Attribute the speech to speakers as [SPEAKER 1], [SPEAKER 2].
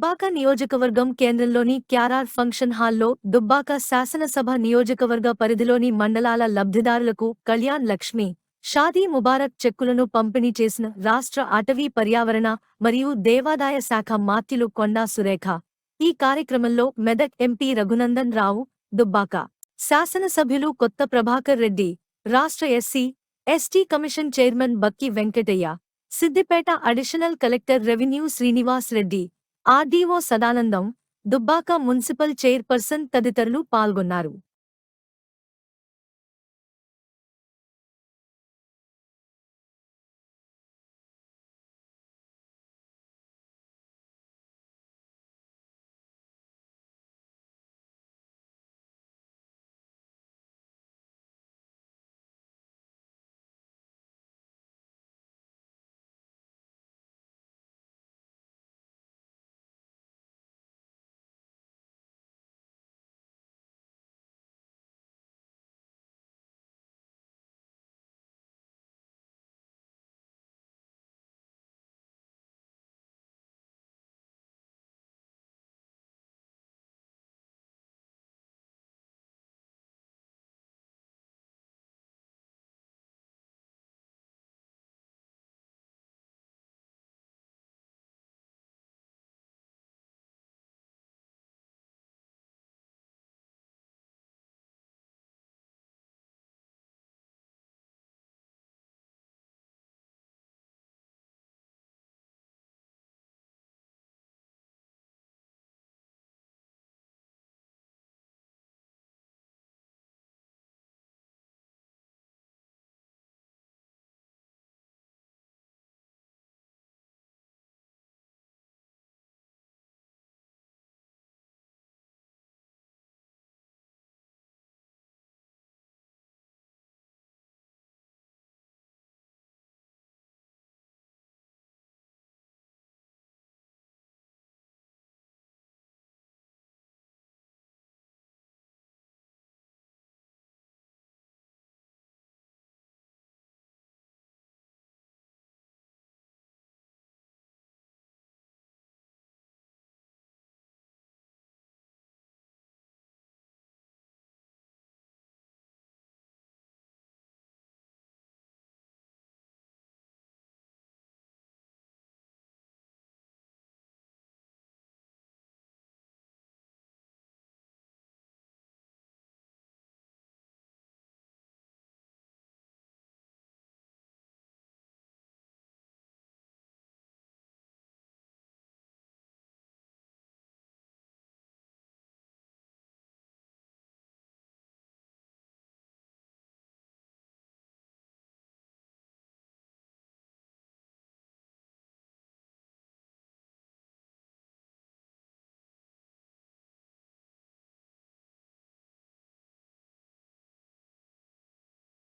[SPEAKER 1] దుబ్బాక నియోజకవర్గం కేంద్రంలోని క్యారార్ ఫంక్షన్ హాల్లో దుబ్బాక శాసనసభ నియోజకవర్గ పరిధిలోని మండలాల లబ్ధిదారులకు కళ్యాణ్ లక్ష్మి షాదీ ముబారక్ చెక్కులను పంపిణీ చేసిన రాష్ట్ర అటవీ పర్యావరణ మరియు దేవాదాయ శాఖ మాత్యులు కొండా సురేఖ. ఈ కార్యక్రమంలో మెదక్ ఎంపీ రఘునందన్ రావు దుబ్బాక శాసనసభ్యులు కొత్త ప్రభాకర్ రెడ్డి రాష్ట్ర SC ST commission chairman Bakki Venkataiah Siddipet additional collector revenue Srinivas Reddy RDO Sadanandam Dubbaka municipal chairperson తదితరులు పాల్గొన్నారు.